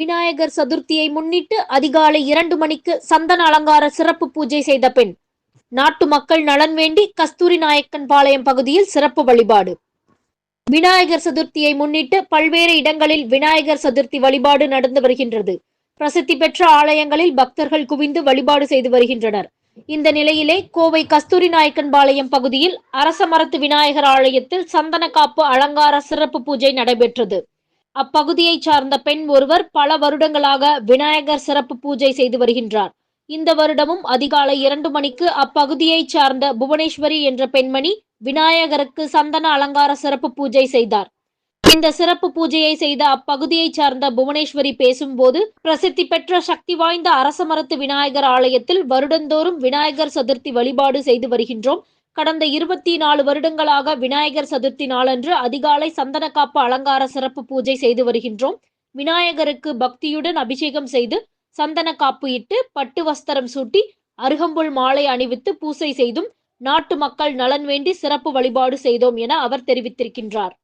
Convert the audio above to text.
விநாயகர் சதுர்த்தியை முன்னிட்டு அதிகாலை இரண்டு மணிக்கு சந்தன அலங்கார சிறப்பு பூஜை செய்த பெண். நாட்டு மக்கள் நலன் வேண்டி கஸ்தூரி நாயக்கன் பாளையம் பகுதியில் சிறப்பு வழிபாடு. விநாயகர் சதுர்த்தியை முன்னிட்டு பல்வேறு இடங்களில் விநாயகர் சதுர்த்தி வழிபாடு நடந்து வருகின்றது. பிரசித்தி பெற்ற ஆலயங்களில் பக்தர்கள் குவிந்து வழிபாடு செய்து வருகின்றனர். இந்த நிலையிலே கோவை கஸ்தூரி நாயக்கன் பாளையம் பகுதியில் அரச மரத்து விநாயகர் ஆலயத்தில் சந்தன காப்பு அலங்கார சிறப்பு பூஜை நடைபெற்றது. அப்பகுதியைச் சார்ந்த பெண் ஒருவர் பல வருடங்களாக விநாயகர் சிறப்பு பூஜை செய்து வருகின்றார். இந்த வருடமும் அதிகாலை இரண்டு மணிக்கு அப்பகுதியைச் சார்ந்த புவனேஸ்வரி என்ற பெண்மணி விநாயகருக்கு சந்தன அலங்கார சிறப்பு பூஜை செய்தார். இந்த சிறப்பு பூஜையை செய்த அப்பகுதியைச் சார்ந்த புவனேஸ்வரி பேசும்போது பிரசித்தி பெற்ற சக்தி வாய்ந்த அரசமரத்து விநாயகர் ஆலயத்தில் வருடந்தோறும் விநாயகர் சதுர்த்தி வழிபாடு செய்து வருகின்றோம். கடந்த இருபத்தி நாலு வருடங்களாக விநாயகர் சதுர்த்தி நாளன்று அதிகாலை சந்தனக்காப்பு அலங்கார சிறப்பு பூஜை செய்து வருகின்றோம். விநாயகருக்கு பக்தியுடன் அபிஷேகம் செய்து சந்தன காப்பு இட்டு பட்டு வஸ்திரம் சூட்டி அருகம்புல் மாலை அணிவித்து பூசை செய்தும் நாட்டு மக்கள் நலன் வேண்டி சிறப்பு வழிபாடு செய்தோம் என அவர் தெரிவித்திருக்கின்றார்.